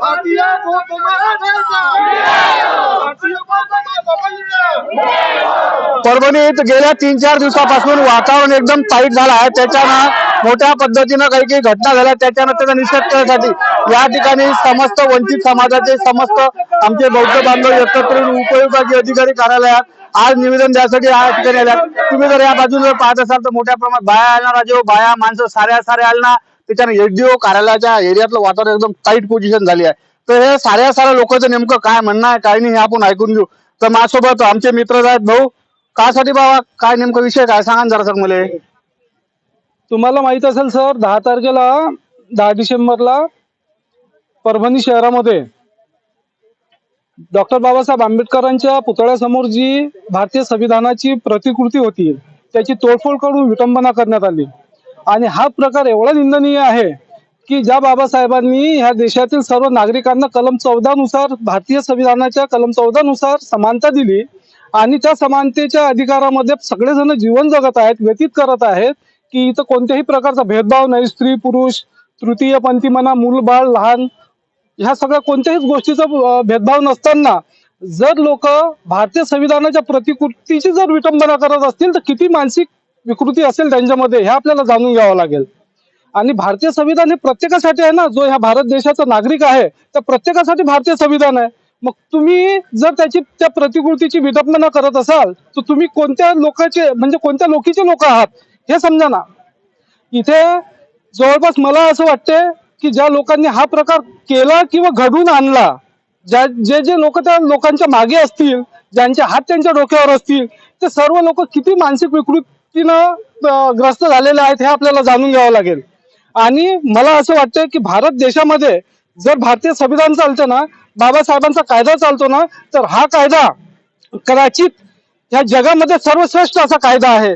भारतीय बौद्ध महाराजांचा भारतीय बौद्ध महाराजांचा परभणीत गेल्या तीन चार दिवसापासून वातावरण एकदम टाईट झालं आहे. त्याच्यानं मोठ्या पद्धतीनं काही काही घटना झाल्या. त्याच्यानं त्याचा निषेध करण्यासाठी या ठिकाणी समस्त वंचित समाजाचे समस्त आमचे बौद्ध बांधव एकत्र येऊन उपविभागीय अधिकारी कार्यालयात आज निवेदन द्यासाठी या ठिकाणी आल्यात. तुम्ही जर या बाजूला पाहत असाल तर मोठ्या प्रमाणात बाया आल्या राजे बाया माणसं साऱ्या साऱ्या आलना त्याच्यानं एसडीओ कार्यालयाच्या एरियातलं वातावरण एकदम टाईट पोझिशन झाली आहे. तर हे साऱ्या साऱ्या लोकांचं नेमकं काय म्हणणं आहे काय नाही हे आपण ऐकून घेऊ. तर माझ्यासोबत आमचे मित्र आहेत भाऊ कासाठी बाबा काय नेमकं विषय काय? सांगा जरा सर मला तुम्हाला माहीत असेल सर दहा तारखेला दहा डिसेंबरला परभणी शहरामध्ये डॉक्टर बाबासाहेब आंबेडकरांच्या पुतळ्यासमोर जी भारतीय संविधानाची प्रतिकृती होती त्याची तोडफोड करून विटंबना करण्यात आली. आणि हा प्रकार एवढा निंदनीय आहे की ज्या बाबासाहेबांनी ह्या देशातील सर्व नागरिकांना कलम चौदा नुसार भारतीय संविधानाच्या कलम चौदा नुसार समानता दिली आणि त्या समानतेच्या अधिकारामध्ये सगळेजण जीवन जगत आहेत व्यतीत करत आहेत की इथं कोणत्याही प्रकारचा भेदभाव नाही. स्त्री पुरुष तृतीय पंथी म्हणा मूल बाळ लहान ह्या सगळ्या कोणत्याहीच गोष्टीचा भेदभाव नसताना जर लोक भारतीय संविधानाच्या प्रतिकृतीची जर विटंबना करत असतील तर किती मानसिक विकृती असेल त्यांच्यामध्ये हे आपल्याला जाणून घ्यावं लागेल. आणि भारतीय संविधान हे प्रत्येकासाठी आहे ना जो ह्या भारत देशाचा नागरिक आहे त्या प्रत्येकासाठी भारतीय संविधान आहे. मग तुम्ही जर त्याची त्या प्रतिकृतीची विडंबना करत असाल तर तुम्ही कोणत्या लोकांचे म्हणजे कोणत्या लोकीचे लोक आहात हे समजा ना. इथे जवळपास मला असं वाटते की ज्या लोकांनी हा प्रकार केला किंवा घडून आणला ज्या जे जे लोक त्या लोकांच्या मागे असतील ज्यांचे हात त्यांच्या डोक्यावर असतील ते सर्व लोक किती मानसिक विकृत अं, ग्रस्त झालेले आहेत हे आपल्याला जाणून घ्यावं लागेल. आणि मला असं वाटतं की भारत देशामध्ये जर भारतीय संविधान चालतं ना बाबासाहेबांचा कायदा चालतो ना तर हा कायदा कदाचित ह्या जगामध्ये सर्वश्रेष्ठ असा कायदा आहे.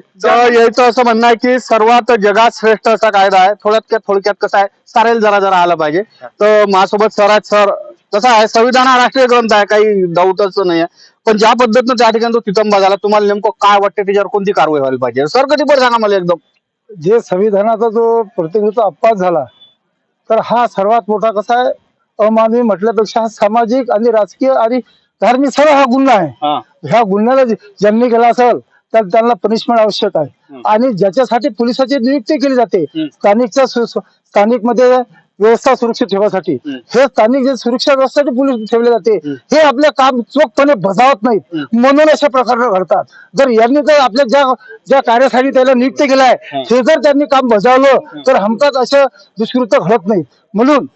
यायचं असं म्हणणं आहे की सर्वात जगात श्रेष्ठ असा कायदा आहे. थोड्यात थोडक्यात कसं आहे सारेल जरा जरा आलं पाहिजे. तर माझ्यासोबत सर आहेत सर कसं आहे. संविधान हा राष्ट्रीय ग्रंथ आहे. काही डाऊटच नाही आहे पण ज्या पद्धतीनं त्या ठिकाणी तो तितंबा झाला तुम्हाला नेमकं काय वाटतं त्याच्यावर कोणती कारवाई व्हायला पाहिजे? सर कधी पण सांगा मला एकदम. जे संविधानाचा जो प्रतिकृतीचा अपवाद झाला तर हा सर्वात मोठा कसा आहे? अमानवी म्हटल्यापेक्षा हा सामाजिक आणि राजकीय आणि धार्मिक सर्व हा गुन्हा आहे. ह्या गुन्ह्याला ज्यांनी केला असेल तर त्यांना पनिशमेंट आवश्यक आहे. आणि ज्याच्यासाठी पोलिसाची नियुक्ती केली जाते स्थानिकच्या स्थानिकमध्ये व्यवस्था सुरक्षित ठेवासाठी. हे स्थानिक जे सुरक्षा व्यवस्थेसाठी पोलीस ठेवले जाते हे आपले काम चोखपणे बजावत नाहीत. म्हणून अशा प्रकार घडतात. जर यांनी जर आपल्या ज्या ज्या कार्यासाठी त्याला नियुक्त केलं आहे हे जर त्यांनी काम बजावलं तर हमखास अशा दुष्कृत्य घडत नाहीत. म्हणून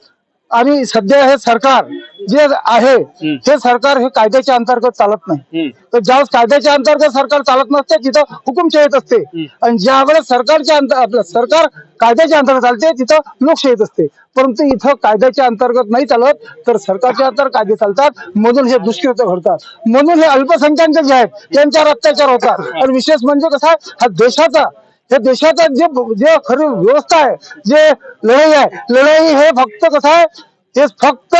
आणि सध्या हे सरकार जे आहे हे सरकार हे कायद्याच्या अंतर्गत चालत नाही. तर ज्या कायद्याच्या अंतर्गत सरकार चालत नसते तिथं हुकुमशाही येत असते. आणि ज्या वेळेस सरकारच्या अंतर आपलं सरकार कायद्याच्या अंतर्गत चालते तिथं लोकशाही येत असते. परंतु इथं कायद्याच्या अंतर्गत नाही चालत तर सरकारच्या अंतर्गत कायदे चालतात. म्हणून हे दुष्कृत्य घडतात. म्हणून हे अल्पसंख्याक जे आहेत त्यांच्यावर अत्याचार होतात. आणि विशेष म्हणजे कसा आहे, हा देशाचा या देशाचा जे जे खरी व्यवस्था आहे जे लढाई आहे लढाई हे फक्त कसं आहे ते फक्त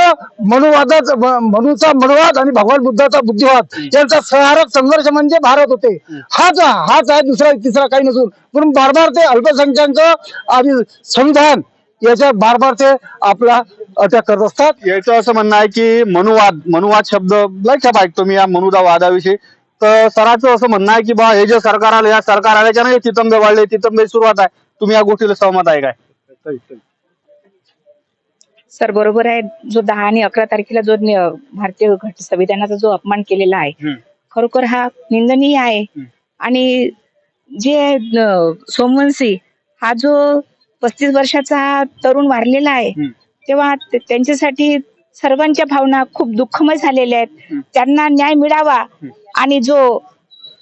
मनुवादाचा मनुचा मनुवाद आणि भगवान बुद्धाचा बुद्धिवाद. यांचा सहारक संघर्ष म्हणजे भारत होते. हाच हाच आहे दुसरा तिसरा काही नसून. म्हणून बार बार ते अल्पसंख्याक आणि संविधान याच्या बार बार ते आपला अटॅक करत असतात. याचं असं म्हणणं आहे की मनुवाद मनुवाद शब्द लक्षात ऐकतो मी या मनुदा वादाविषयी. तर सरांचं असं म्हणणं आहे की बा हे जे सरकार आलं या सरकार आल्याच्या नाही तितंबे वाढले तितंबे सुरुवात आहे. तुम्ही या गोष्टीला सहमत आहे काय? सर बरोबर आहे. जो दहा आणि अकरा तारखेला जो भारतीय घट संविधानाचा जो अपमान केलेला आहे. खरोखर हा निंदनीय आहे. आणि जे सोमवंशी हा जो पस्तीस वर्षाचा तरुण वारलेला आहे. तेव्हा त्यांच्यासाठी सर्वांच्या भावना खूप दुःखमय झालेल्या आहेत. त्यांना न्याय मिळावा आणि जो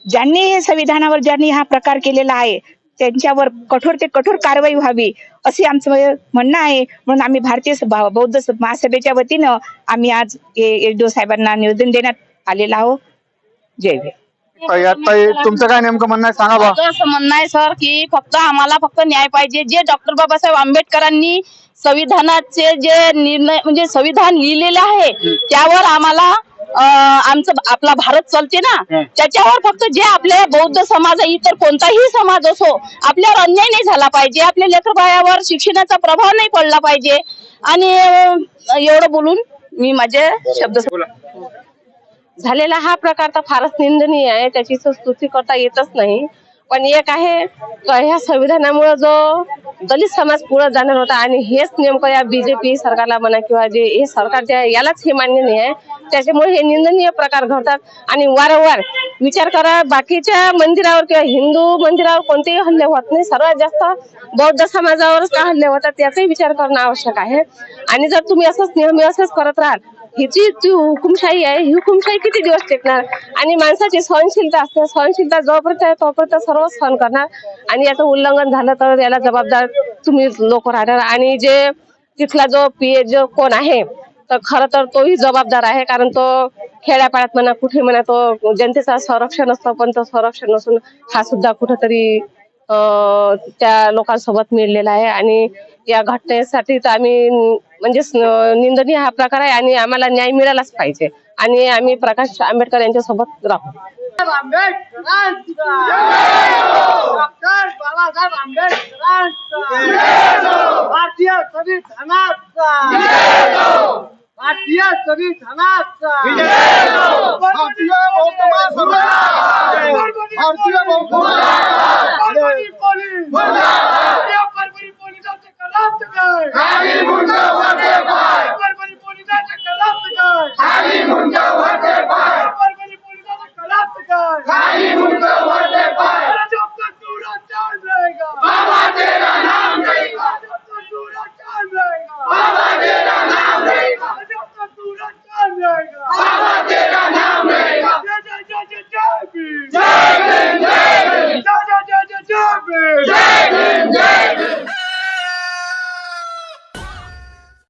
ज्यांनी हे संविधानावर ज्यांनी हा प्रकार केलेला आहे त्यांच्यावर कठोर ते कठोर कारवाई व्हावी असे आमचं म्हणणं आहे. म्हणून आम्ही भारतीय सभा- बौद्ध महासभेच्या वतीनं आम्ही आज एचडीओ साहेबांना निवेदन देण्यात आलेलं आहोत जय तुमचं काय नेमकं म्हणणं आहे? सांगा असं म्हणणं आहे सर की फक्त आम्हाला फक्त न्याय पाहिजे. जे डॉक्टर बाबासाहेब आंबेडकरांनी संविधानाचे जे निर्णय म्हणजे संविधान लिहिलेलं आहे त्यावर आम्हाला आमचं आपला भारत चालते ना त्याच्यावर फक्त जे आपले बौद्ध समाज आहे, इतर कोणताही समाज असो आपल्यावर अन्याय नाही झाला पाहिजे. आपल्या लेकरबाळावर शिक्षणाचा प्रभाव नाही पडला पाहिजे. आणि एवढं बोलून मी माझे शब्द झालेला हा प्रकार तर फारच निंदनीय आहे. त्याची स्तुती करता येतच नाही. पण एक आहे ह्या संविधानामुळे जो दलित समाज पुढे जाणार होता आणि हेच नेमकं या बीजेपी सरकारला म्हणा किंवा जे हे सरकार जे आहे, यालाच हे मान्य नाही आहे. त्याच्यामुळे हे निंदनीय प्रकार घडतात. आणि वारंवार विचार करा बाकीच्या मंदिरावर किंवा हिंदू मंदिरावर कोणतेही हल्ले होत नाही. सर्वात जास्त बौद्ध समाजावरच का हल्ले होतात याचाही विचार करणं आवश्यक आहे. आणि जर तुम्ही असंच नेहमी असंच करत राहाल हिची जी हुकुमशाही आहे ही हुकुमशाही किती दिवस टिकणार? आणि माणसाची सहनशीलता असते सहनशीलता जोपर्यंत आहे तोपर्यंत सर्व सहन करणार. आणि याचं उल्लंघन झालं तर याला जबाबदार तुम्ही लोक राहणार. आणि जे तिथला जो पीए जो कोण आहे तर खरं तर तोही जबाबदार आहे कारण तो खेड्यापाड्यात म्हणा कुठे म्हणा तो जनतेचा संरक्षण असतो पण तो संरक्षण नसून हा सुद्धा कुठंतरी त्या लोकांसोबत मिळलेला आहे. आणि या घटनेसाठी तर आम्ही म्हणजे निंदनीय हा प्रकार आहे आणि आम्हाला न्याय मिळालाच पाहिजे. आणि आम्ही प्रकाश आंबेडकर यांच्या सोबत राहू आंबेडकरांचा भारतीय संविधानाचा भारतीय संविधानाचा भारतीय